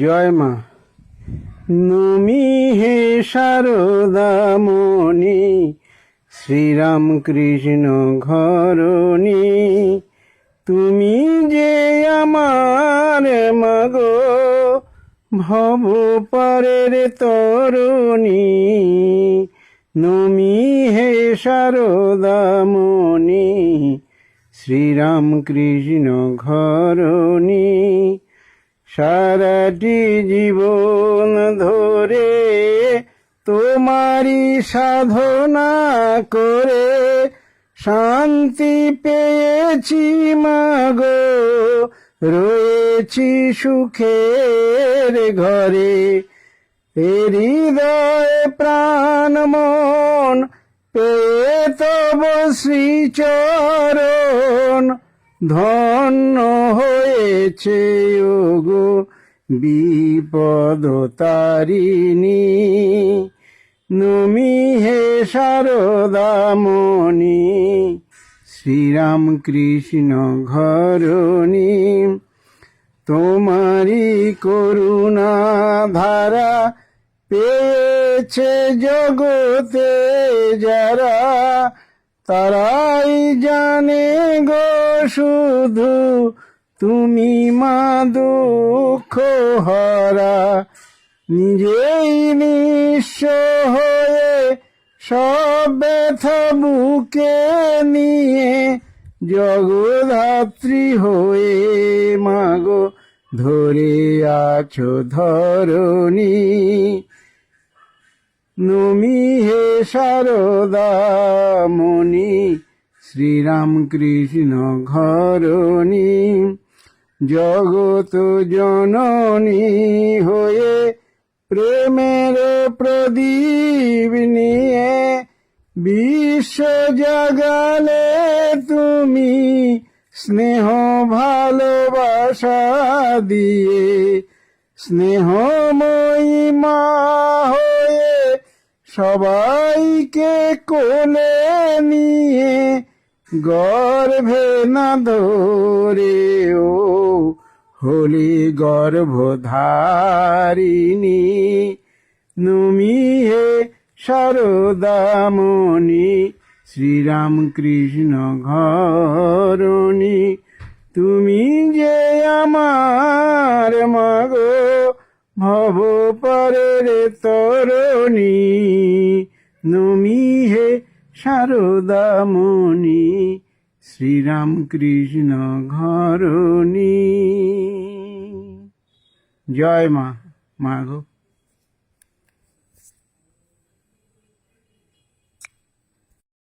জয় মা। নমি হে শারদামণি শ্রীরাম কৃষ্ণ ঘরণী। তুমি যে আমার মাগো ভব পরের তরুণী। নমি হে শারদামণি শ্রীরাম কৃষ্ণ ঘরণী। সারাটি জীবন ধরে তোমারই সাধনা করে শান্তি পেয়েছি মাগো। রয়েছি সুখের ঘরে। হৃদয় প্রাণ মন, পেয়ে তব শ্রীচরণ। ধন্য হয়েছে গো বিপদ তারিণী। নমি হে শারদামণি শ্রীরাম কৃষ্ণ ঘরণী তোমারি করুণা ধারা পেয়েছে জগতে যারা, তারাই জানে গো শুধু তুমি মা দুঃখ হরা, নিজেই নিঃস্ব হয়ে সব ব্যথা বুকে নিয়ে জগধাত্রী হয়ে মাগো ধরে আছো ধরণী। নমি হে শারদামণি শ্রীরাম কৃষ্ণ ঘরণী। জগত জননী হয়ে প্রেমের প্রদীপ নিয়ে বিশ্ব জাগালে তুমি স্নেহ ভালোবাসা দিয়ে স্নেহময়ী মা হয়ে সবাইকে কোলে নিয়ে গর্ভে না ধরে ও হলি গর্ভধারিণী। নুমি হে শ্রীরাম কৃষ্ণ ঘরণী। তুমি যে আমার মাগো ভব পরের তরণী, নমি শারদামণি শ্রীরামকৃষ্ণ ঘরণী। জয় মা মাগো